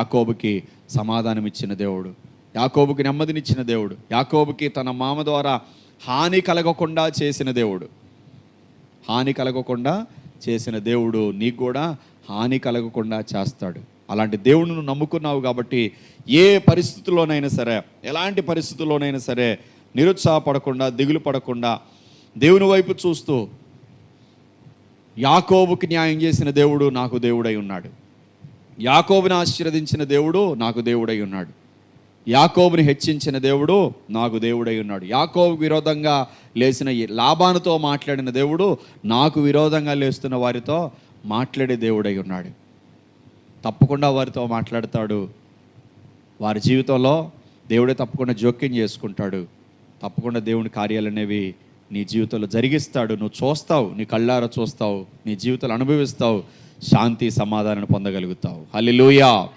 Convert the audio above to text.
యాకోబుకి సమాధానం ఇచ్చిన దేవుడు. యాకోబుకి నెమ్మదినిచ్చిన దేవుడు. యాకోబుకి తన మామ ద్వారా హాని కలగకుండా చేసిన దేవుడు. హాని కలగకుండా చేసిన దేవుడు నీకు కూడా హాని కలగకుండా చేస్తాడు. అలాంటి దేవుడిని నమ్ముకున్నావు కాబట్టి ఏ పరిస్థితుల్లోనైనా సరే ఎలాంటి పరిస్థితుల్లోనైనా సరే నిరుత్సాహపడకుండా దిగులు పడకుండా దేవుని వైపు చూస్తూ యాకోబుకి న్యాయం చేసిన దేవుడు నాకు దేవుడై ఉన్నాడు. యాకోబుని ఆశీర్వదించిన దేవుడు నాకు దేవుడై ఉన్నాడు. యాకోబుని హెచ్చించిన దేవుడు నాకు దేవుడై ఉన్నాడు. యాకోబు విరోధంగా లేచిన లాభానుతో మాట్లాడిన దేవుడు నాకు విరోధంగా లేస్తున్న వారితో మాట్లాడే దేవుడై ఉన్నాడు. తప్పకుండా వారితో మాట్లాడతాడు. వారి జీవితంలో దేవుడే తప్పకుండా జోక్యం చేసుకుంటాడు. తప్పకుండా దేవుని కార్యాలు అనేవి నీ జీవితంలో జరిగిస్తాడు. నువ్వు చూస్తావు. నీ కళ్ళారా చూస్తావు. నీ జీవితంలో అనుభవిస్తావు. శాంతి సమాధానాన్ని పొందగలుగుతావు. హల్లెలూయా.